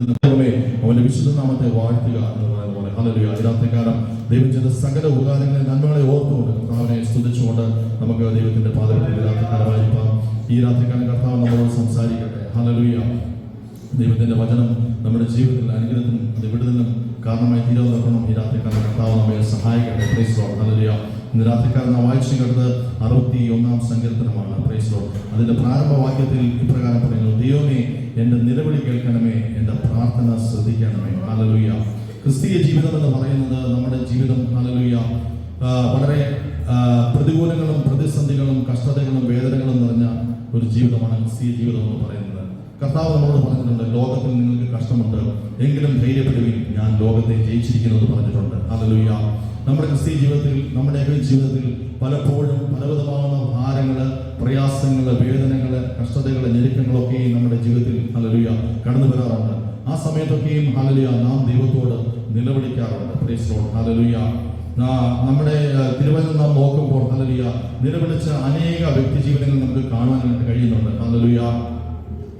അവന്റെ വിശുദ്ധനാമത്തെ വാഴ്ത്തുക എന്ന് പറയുന്ന പോലെ ഹല്ലേലൂയ. ഇന്നത്തെ കാലം ദൈവം സകല ഉപകാരങ്ങളെ നന്മകളെ ഓർത്തുകൊണ്ട് കർത്താവിനെ സ്തുതിച്ചുകൊണ്ട് നമുക്ക് ദൈവത്തിന്റെ പാദത്തിൽ ഈ ഈ രാത്രികാലം കർത്താവ് നമ്മളോട് സംസാരിക്കട്ടെ. ഹല്ലേലൂയ. ദൈവത്തിന്റെ വചനം നമ്മുടെ ജീവിതത്തിൽ അനുഗ്രഹത്തിനും അത് വിടുതലിനും കാരണമായി നിർത്തണം ഈ രാത്രികാലം കർത്താവ് നമ്മെ സഹായിക്കട്ടെ. പ്രൈസ് ലോർഡ് ഹല്ലേലൂയ ഇന്ന് രാത്രിക്കാലം നാം വായിച്ചു കണ്ടത് അറുപത്തി ഒന്നാം സങ്കീർത്തനമാണ് പ്രൈസോ ലോർഡ് അതിന്റെ പ്രാരംഭ വാക്യത്തിൽ ഇപ്രകാരം പറയുന്നു ദൈവമേ എന്റെ നിലവിളി കേൾക്കണമേ എന്റെ പ്രാർത്ഥന ശ്രദ്ധിക്കണമേ. ഹല്ലേലൂയ ക്രിസ്തീയ ജീവിതം എന്ന് പറയുന്നത് നമ്മുടെ ജീവിതം ഹല്ലേലൂയ വളരെ പ്രതികൂലങ്ങളും പ്രതിസന്ധികളും കഷ്ടതകളും വേദനകളും നിറഞ്ഞ ഒരു ജീവിതമാണ് ക്രിസ്തീയ ജീവിതം എന്ന് പറയുന്നത്. കർത്താവ് നമ്മളോട് പറഞ്ഞിട്ടുണ്ട് ലോകത്തിൽ നിങ്ങൾക്ക് കഷ്ടമുണ്ട് എങ്കിലും ധൈര്യപ്പെടുവിൻ. ഞാൻ ലോകത്തെ ജയിച്ചിരിക്കുന്നത് പറഞ്ഞിട്ടുണ്ട്. ഹല്ലേലൂയ. നമ്മുടെ ക്രിസ്ത്യ ജീവിതത്തിൽ നമ്മുടെയൊക്കെ ജീവിതത്തിൽ പലപ്പോഴും പലവിധമാകുന്ന ഭാരങ്ങൾ പ്രയാസങ്ങൾ വേദനകൾ കഷ്ടതകൾ ഞെരുക്കങ്ങളൊക്കെയും നമ്മുടെ ജീവിതത്തിൽ ഹല്ലേലൂയ കടന്നു വരാറുണ്ട്. ആ സമയത്തൊക്കെയും അലലുയ നാം ദൈവത്തോട് നിലവിളിക്കാറുണ്ട്. Price Lord hallelujah. നാ- നമ്മുടെ തിരുവനന്തപുരം നാം നോക്കുമ്പോൾ അലലുയ നിലവിളിച്ച അനേക വ്യക്തി ജീവിതങ്ങൾ നമുക്ക് കാണാനായിട്ട് കഴിയുന്നുണ്ട്. ഹല്ലേലൂയ.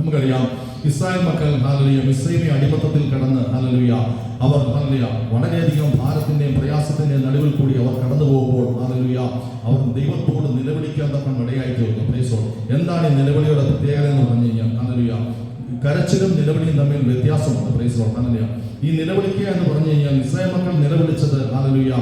നമുക്കറിയാം. ഇസ്രായേൽ മക്കൾ ഹാലലിയ മിസ്രൈമി അടിമത്തത്തിൽ കടന്ന് ഹാലലിയ അവർ ഹാലലിയ വളരെയധികം ഭാരത്തിന്റെയും പ്രയാസത്തിന്റെയും നടുവിൽ കൂടി അവർ കടന്നു പോകുമ്പോൾ ഹാലലിയ അവർ ദൈവത്തോട് നിലവിളിക്കാൻ തക്കം ഇടയായി തീർന്നു പ്രേസോ എന്താണ് ഈ നിലവിളിയുടെ പ്രത്യേകത എന്ന് പറഞ്ഞു കഴിഞ്ഞാൽ ഹാലലിയ കരച്ചിലും നിലവിളിയും തമ്മിൽ വ്യത്യാസമുണ്ട്. പ്രേസോ ഹാലലിയ. ഈ നിലവിളിക്കുക എന്ന് പറഞ്ഞു കഴിഞ്ഞാൽ ഇസ്രായേൽ മക്കൾ നിലവിളിച്ചത് ഹാലലിയ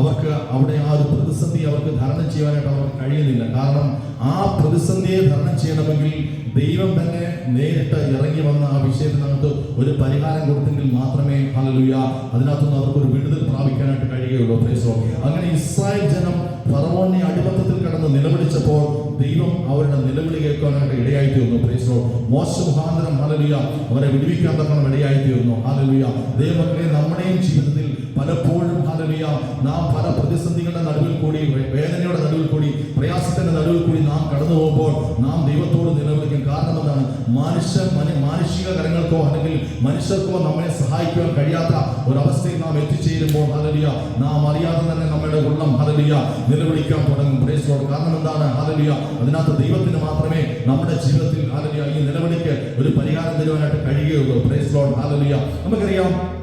അവർക്ക് അവിടെ ആ ഒരു പ്രതിസന്ധി അവർക്ക് ധരണം ചെയ്യാനായിട്ട് അവർക്ക് കഴിയുന്നില്ല. കാരണം ആ പ്രതിസന്ധിയെ ധരണം ചെയ്യണമെങ്കിൽ ദൈവം തന്നെ നേരിട്ട് ഇറങ്ങി വന്ന ആ വിഷയത്തിനകത്ത് ഒരു പരിഹാരം കൊടുത്തെങ്കിൽ മാത്രമേ ഹല്ലേലൂയ അതിനകത്തുനിന്ന് അവർക്ക് ഒരു വിടുതൽ പ്രാപിക്കാനായിട്ട് കഴിയുകയുള്ളൂ. പ്രേസോ അങ്ങനെ ഇസ്രായേൽ ജനം ഫറവോനെ അടിമത്തത്തിൽ കടന്ന് നിലവിളിച്ചപ്പോൾ ദൈവം അവരുടെ നിലവിളി കേൾക്കാനായിട്ട് ഇടയായി തീർന്നു. പ്രേസോ മോശ മുഖാന്തരം ഹല്ലേലൂയ അവരെ വിടുവിക്കാൻ തക്കണം ഇടയായി തീർന്നു. ഹലലുയ ദൈവമക്കളെ നമ്മുടെയും ജീവിതത്തിൽ പലപ്പോഴും ഹലറിയ നാം പല പ്രതിസന്ധികളുടെ നടുവിൽ കൂടി വേദനയുടെ നടുവിൽ കൂടി പ്രയാസത്തിന്റെ നടുവിൽ കൂടി നാം കടന്നു പോകുമ്പോൾ നാം ദൈവത്തോട് നിലവിളിക്കും. കാരണം എന്താണ്? മനുഷ്യ മന- മാനുഷിക കരങ്ങൾക്കോ അല്ലെങ്കിൽ മനുഷ്യർക്കോ നമ്മെ സഹായിക്കുവാൻ കഴിയാത്ത ഒരവസ്ഥയിൽ നാം എത്തിച്ചേരുമ്പോൾ ഹലറിയ നാം അറിയാതെ തന്നെ നമ്മുടെ ഉള്ളം ഹലറിയ നിലവിളിക്കാൻ തുടങ്ങും. പ്രേസ് കാരണം എന്താണ്? ഹലറിയ അതിനകത്ത് ദൈവത്തിന് മാത്രമേ നമ്മുടെ ജീവിതത്തിൽ ഹലറിയ ഈ നിലവിളിക്ക് ഒരു പരിഹാരം തരുവാനായിട്ട് കഴിയുകയുള്ളൂ. പ്രേസ് ഹലറിയ നമുക്കറിയാം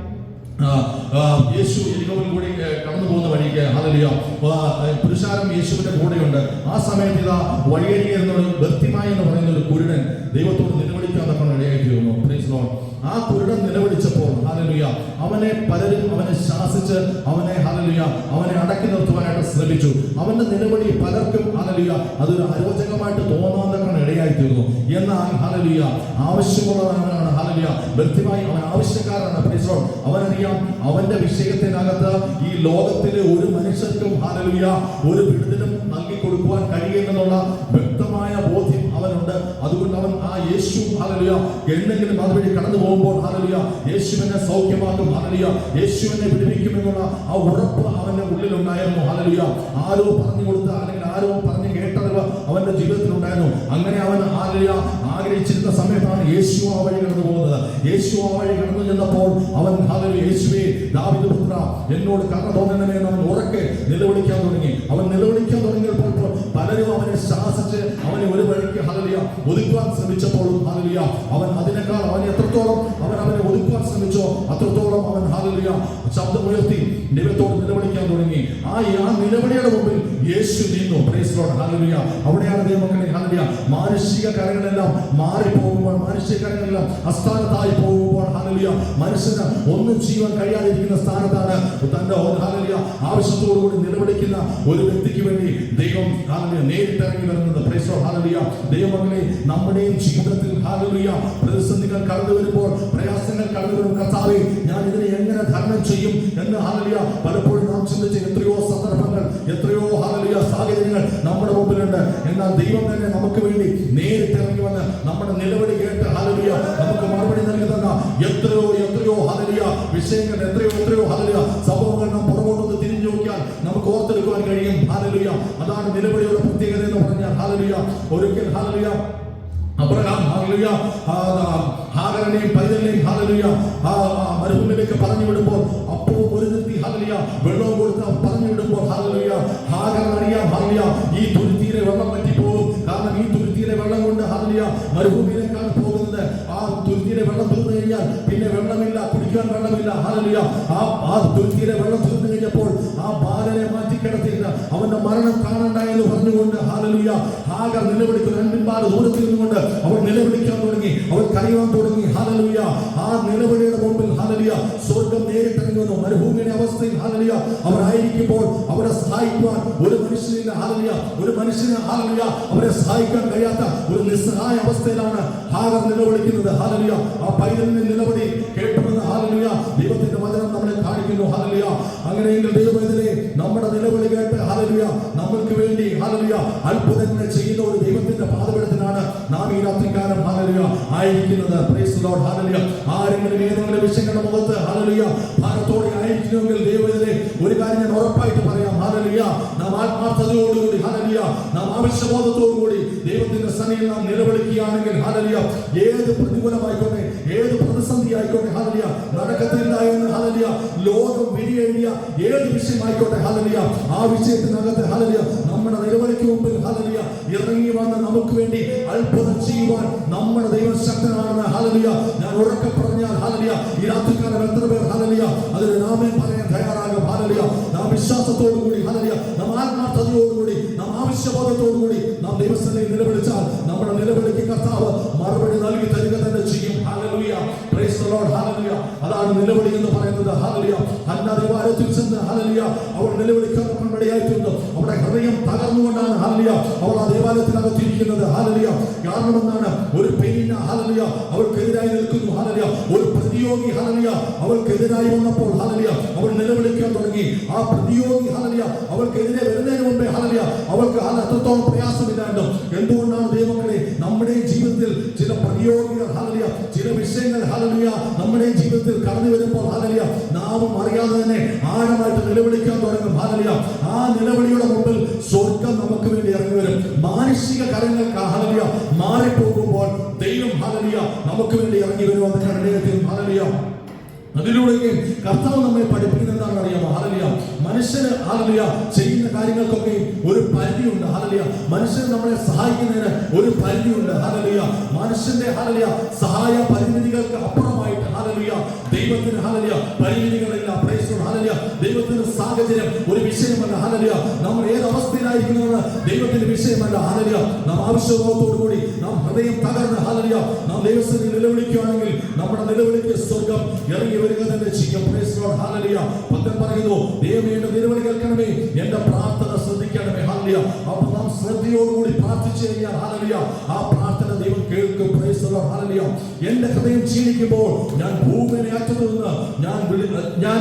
യേശു എരികോവിൽ കൂടി കടന്നു പോകുന്ന വഴിക്ക്. ഹല്ലേലൂയ. പുരുഷാരം യേശുവിന്റെ കൂടെയുണ്ട്. ആ സമയത്ത് ഇതാ വഴിയരി എന്നൊരു ഭക്തിമായി എന്ന് പറയുന്ന ഒരു കുരുടൻ ദൈവത്തോട് നിലവിളിക്കാൻ ഇടയായി തീർന്നു Praise ആ കുരുടൻ നിലവിളിച്ചപ്പോൾ ഹാലലുയ അവനെ പലരും അവനെ ശാസിച്ച് അവനെ ഹല്ലേലൂയ അവനെ അടക്കി നിർത്തുവാനായിട്ട് ശ്രമിച്ചു. അവന്റെ നിലവിളി പലർക്കും ഹല്ലേലൂയ അതൊരു അരോചകമായിട്ട് തോന്നാൻ ഇടയായി തീർന്നു എന്നാൽ ഹല്ലേലൂയ ആവശ്യമുള്ളവനാണ് ഹല്ലേലൂയ വ്യക്തിമായി അവൻ ആവശ്യക്കാരാണ്. അവനറിയാം അവന്റെ വിഷയത്തിനകത്ത് ഈ ലോകത്തിലെ ഒരു മനുഷ്യർക്കും ഹാലലുയ ഒരു വിടുതലും നൽകി കൊടുക്കുവാൻ കഴിയുമെന്നുള്ള വ്യക്തമായ ബോധ്യം അവനുണ്ട്. അതുകൊണ്ട് അവൻ ആ യേശു ഹാലലുയ എന്തെങ്കിലും അതുവഴി കടന്നു പോകുമ്പോൾ ഹാലലുയ യേശുവിനെ സൗഖ്യമാക്കും ഹാലലുയ യേശുവിനെ വിടുവിക്കുമെന്നുള്ള ആ ഉറപ്പ് അവന്റെ ഉള്ളിലുണ്ടായിരുന്നു ഹാലലുയ. ആരോ പറഞ്ഞു കൊടുത്ത അല്ലെങ്കിൽ ആരോ പറഞ്ഞു കേട്ടറിവ് അവന്റെ ജീവിതത്തിൽ ഉണ്ടായിരുന്നു അങ്ങനെ അവൻ ആലിയ ആഗ്രഹിച്ചിരുന്ന സമയത്താണ് യേശു ആ വഴി കടന്നു പോകുന്നത്. യേശു ആ വഴി കടന്നു ചെന്നപ്പോൾ അവൻ യേശുവേ ദാവിദ് പുത്ര എന്നോട് കഥ തോന്നണമേ അവൻ ഉറക്കെ നിലവിളിക്കാൻ തുടങ്ങി. അവൻ നിലവിളിക്കാൻ തുടങ്ങിയപ്പോൾ പലരും അവനെ ശാസിച്ച് അവനെ ഒരു വഴിക്ക് ഹലലിയ ഒതുക്കുവാൻ ശ്രമിച്ചപ്പോഴും ഹലലിയ അവൻ അതിനേക്കാൾ അവൻ എത്രത്തോളം അവൻ അവനെ ഒതുക്കുവാൻ ശ്രമിച്ചോ അത്രത്തോളം അവൻ ഹലലിയ ശബ്ദമുയർത്തി ദൈവത്തോട് നിലവിളിക്കാൻ തുടങ്ങി. ആ ആ നിലവിളിയുടെ മുമ്പിൽ യേശു നിന്നു. Praise Lord hallelujah. അവിടെയാണ് ദൈവമക്കളെ ഹല്ലേലൂയ. മാനുഷിക കാര്യങ്ങളെല്ലാം മാറി പോകുമ്പോൾ മാനുഷിക കാര്യങ്ങളെല്ലാം അസ്ഥാനത്തായി പോകുമ്പോൾ ഹല്ലേലൂയ. മനുഷ്യന് ഒന്നും ചെയ്യാൻ കഴിയാതിരിക്കുന്ന സ്ഥാനത്താണ് തന്റെ ഹല്ലേലൂയ. ആവശ്യത്തോടുകൂടി നിലവിളിക്കുന്ന ഒരു വ്യക്തിക്ക് വേണ്ടി ദൈവം ഹല്ലേലൂയ നേരിട്ടിറങ്ങി വരുന്നത്. പ്രേസ്ലോ ലോർഡ് ഹല്ലേലൂയ ദൈവമക്കളെ നമ്മുടെയും ജീവിതത്തിൽ ഹല്ലേലൂയ പ്രതിസന്ധികൾ കടന്നു വരുമ്പോൾ പ്രയാസങ്ങൾ കടന്നു വരും കർത്താവെ ഞാൻ ഇതിനെ എങ്ങനെ ധരണം ചെയ്യും എന്ന് ഹല്ലേലൂയ പലപ്പോഴും നാം ചിന്തിച്ച എത്രയോ സന്ദർഭങ്ങൾ എത്രയോ ഹല്ലേലൂയ സാഹചര്യങ്ങൾ നമ്മുടെ മുമ്പിലുണ്ട്. എന്നാൽ ദൈവം തന്നെ നമുക്ക് വേണ്ടി നേരിട്ട് ഇറങ്ങി വന്ന് നമ്മുടെ നിലവിളി കേട്ട് ഹല്ലേലൂയ നമുക്ക് മറുപടി നൽകി തന്ന എത്രയോ എത്രയോ ഹല്ലേലൂയ വിഷയങ്ങൾ എത്രയോ എത്രയോ ഹല്ലേലൂയ സംഭവങ്ങൾ നാം പുറകോട്ടൊന്ന് തിരിഞ്ഞു നോക്കിയാൽ നമുക്ക് ഓർത്തെടുക്കുവാൻ കഴിയും. ഹല്ലേലൂയ അതാണ് നിലവിളിയുടെ പ്രത്യേകത എന്ന് പറഞ്ഞാൽ ഹല്ലേലൂയ ഒരിക്കൽ ഹല്ലേലൂയ ആ, ഹാഗറിനെയും പൈതലിനെയും ആ, മരുഭൂമിയിലേക്ക് പറഞ്ഞു വിടുമ്പോൾ അപ്പവും ഒരു നിർത്തി. ഹല്ലേലൂയ വെള്ളവും കൊടുത്ത് പറഞ്ഞു വിടുമ്പോൾ ഹല്ലേലൂയ ഹാഗറിന് അറിയാം. ഹല്ലേലൂയ ഈ തുരുത്തിയിലെ വെള്ളം പറ്റിപ്പോകും. കാരണം ഈ തുരുത്തിയിലെ വെള്ളം കൊണ്ട് ഹല്ലേലൂയ മരുഭൂമിയിലേക്കാണ് പോകുന്നത്. ആ തുരുത്തിയിലെ വെള്ളം തീർന്നു കഴിഞ്ഞാൽ പിന്നെ വെള്ളമില്ല കുടിക്കാൻ വെള്ളമില്ല. ഹാലലിയ ആ ആ തുരുത്തിയിലെ വെള്ളം തീർന്നു കഴിഞ്ഞപ്പോൾ ആ ബാലനെ മാറ്റി കിടത്തിയിട്ട് അവന്റെ മരണം എന്ന് പറഞ്ഞുകൊണ്ട് ഹാലലിയ ഹാഗർ നിലവിളിക്ക് രണ്ടിൻപാട് ദൂരത്തിൽ നിന്നുകൊണ്ട് അവൾ നിലവിളിക്കാൻ തുടങ്ങി അവൾ കരയുവാൻ തുടങ്ങി ഹാലലിയ ആ നിലവിളിയുടെ മുമ്പിൽ ഹാലലിയ സ്വർഗം നേരിട്ടിറങ്ങി വന്നു. മരുഭൂമിയുടെ അവസ്ഥയിൽ ഹാലലിയ അവരായിരിക്കുമ്പോൾ അവരെ സഹായിക്കുവാൻ ഒരു മനുഷ്യനില്ല ഹാലലിയ ഒരു മനുഷ്യന് ഹാലലിയ അവരെ സഹായിക്കാൻ കഴിയാത്ത ഒരു നിസ്സഹായ അവസ്ഥയിലാണ് ഹാഗർ നിലവിളിക്കുന്നത് ഹാലലിയ ആ പൈതലിന്റെ നിലവിളി കേട്ടുവെന്ന് ഹാലലിയ ദൈവത്തിന്റെ വചനം നമ്മളെ കാണിക്കുന്നു ഹാലലിയ അങ്ങനെയെങ്കിൽ നമ്മുടെ അത്ഭുതങ്ങൾ ചെയ്യുന്ന ഒരു ദൈവത്തിന്റെ പാതപീഠത്തിലാണ് നാം ഈ രാത്രിക്കാലം. ഹാലലിയ ആയിരിക്കുന്നത്. ആരെങ്കിലും ഏതെങ്കിലും വിഷയങ്ങളുടെ മുഖത്ത് ഹാലലിയ ഭാരത്തോടെ ആയിരിക്കുമെങ്കിൽ ദൈവത്തിലെ ഒരു കാര്യം ഞാൻ ഉറപ്പായിട്ട് പറയാം. ഹാലലിയ നാം ആത്മാർത്ഥതയോടുകൂടി ഹാലലിയ നാം ആവശ്യബോധത്തോടുകൂടി ദൈവത്തിന്റെ സനയിൽ നാം നിലവിളിക്കുകയാണെങ്കിൽ ഹാലലിയ ഏത് പ്രതികൂലമായിക്കോട്ടെ ഏത് പ്രതിസന്ധി ആയിക്കോട്ടെ ഹാലലിയ നടക്കത്തില്ല എന്ന് ഹാലലിയ ലോകം വിരിയെഴുതിയ ഏത് വിഷയമായിക്കോട്ടെ ഹാലലിയ ആ വിഷയത്തിനകത്ത് ഹാലലിയ നമ്മുടെ നിലവിളിക്ക് മുമ്പിൽ ഹാലലിയ ഇറങ്ങി വന്ന് നമുക്ക് വേണ്ടി അത്ഭുതം ചെയ്യുവാൻ നമ്മുടെ ദൈവം ശക്തനാണെന്ന് ഹാലലിയ ഞാൻ ഉറക്കെ പറഞ്ഞാൽ ഹാലലിയ ഈ രാത്രിക്കാലം എത്ര പേർ ഹാലലിയ അതിന് നാമേ പറയാൻ തയ്യാറാകും ഹാലലിയ നാം വിശ്വാസത്തോടു കൂടി ഹാലലിയ നാം ആത്മാർത്ഥതയോടുകൂടി നാം ആവശ്യബോധത്തോടുകൂടി നാം ദൈവസ്ഥലയിൽ നിലവിളിച്ചാൽ നമ്മുടെ നിലവിളിക്ക് കർത്താവ് മറുപടി നൽകി തരിക തന്നെ ചെയ്യും. അതാണ് നിലവിളി എന്ന് പറയുന്നത്. ഹാലലുയ ദേവാലയത്തിൽ ചെന്ന് ഹാലലുയ അവൾ നിലവിളിക്കാൻ മടിയായിട്ടുണ്ട് അവിടെ ഹൃദയം തകർന്നുകൊണ്ടാണ്. ഹാലലിയ അവൾ ആ ദേവാലയത്തിനകത്തിരിക്കുന്നത്. ഹാലലിയ കാരണം എന്താണ് ഒരു പെയിന. ഹാലലിയ അവൾക്കെതിരായി നിൽക്കുന്നു. ഹാലലിയ ഒരു പ്രതിയോഗി ഹലലിയ അവൾക്കെതിരായി വന്നപ്പോൾ ഹലലിയ അവൾ നിലവിളിക്കാൻ തുടങ്ങി. ആ പ്രതിയോഗി ഹലലിയ അവൾക്കെതിരെ വരുന്നതിന് മുമ്പേ ഹലലിയ അവൾക്ക് ഹാല എത്രത്തോളം പ്രയാസമില്ലാണ്ട് എന്തുകൊണ്ടാണ് ദൈവങ്ങളെ നമ്മുടെ ജീവിതത്തിൽ ചില പ്രതിയോഗികൾ ഹലലിയ ചില വിഷയങ്ങൾ ഹലലിയ നമ്മുടെ ജീവിതത്തിൽ കടന്നു വരുമ്പോൾ ഹലലിയ നാമും അറിയാതെ തന്നെ ആഴമായിട്ട് നിലവിളിക്കാൻ തുടങ്ങും ഹലലിയ ആ നിലവിളിയുടെ മുമ്പിൽ സ്വർഗം നമുക്ക് വേണ്ടി ഇറങ്ങി വരും. മാനുഷിക കരങ്ങൾക്ക് ഹാലലിയ മാറിപ്പോകുമ്പോൾ ദൈവം ഹാലലിയ നമുക്ക് വേണ്ടി ഇറങ്ങി വരുമെന്ന് കണ്ടത്തിൽ ഹാലലിയ അതിലൂടെ കർത്താവ് നമ്മെ പഠിപ്പിക്കുന്നത് എന്താണെന്ന് അറിയാമോ? ഹാലലിയ മനുഷ്യന് ഹാലലിയ ചെയ്യുന്ന കാര്യങ്ങൾക്കൊക്കെ ഒരു പരിധിയുണ്ട് ഹാലലിയ മനുഷ്യൻ നമ്മളെ സഹായിക്കുന്നതിന് ഒരു പരിധിയുണ്ട് ഹാലലിയ മനുഷ്യന്റെ ഹാലലിയ സഹായ പരിമിതികൾക്ക് അപ്പുറമായിട്ട് ഹാലലിയ ദൈവത്തിന് ഹാലലിയ പരിമിതികളില്ല ഹാലലിയ ദൈവത്തിന് സാഹചര്യം ഒരു വിഷയമല്ല. ഹാലലിയ നമ്മൾ ഏത് അവസ്ഥയിലായിരിക്കുന്നതെന്ന് ദൈവത്തിന്റെ വിഷയമല്ല. ഹാലലിയ നാം ആവശ്യബോധത്തോടു കൂടി നാം ഹൃദയം തകർന്ന് ഹാലലിയ നാം ദൈവത്തിന് നിലവിളിക്കുകയാണെങ്കിൽ നമ്മുടെ നിലവിളിക്ക് സ്വർഗം ഇറങ്ങി വരിക തന്നെ ചെയ്യും. ഹാലലിയ ഭക്തൻ പറയുന്നു ദൈവമേ എന്റെ നിലവിളി കേൾക്കണമേ. എന്റെ പ്രാർത്ഥന ശ്രദ്ധിക്കണമേ. ഹാലലിയ അപ്പോൾ നാം ശ്രദ്ധയോടുകൂടി പ്രാർത്ഥിച്ചു കഴിഞ്ഞാൽ ഹാലലിയ ആ പ്രാർത്ഥന ദൈവം കേൾക്കും. എന്റെ ഹൃദയം ക്ഷീണിക്കുമ്പോൾ ഞാൻ ഭൂമിനെ അറ്റത്തു നിന്ന് ഞാൻ ഞാൻ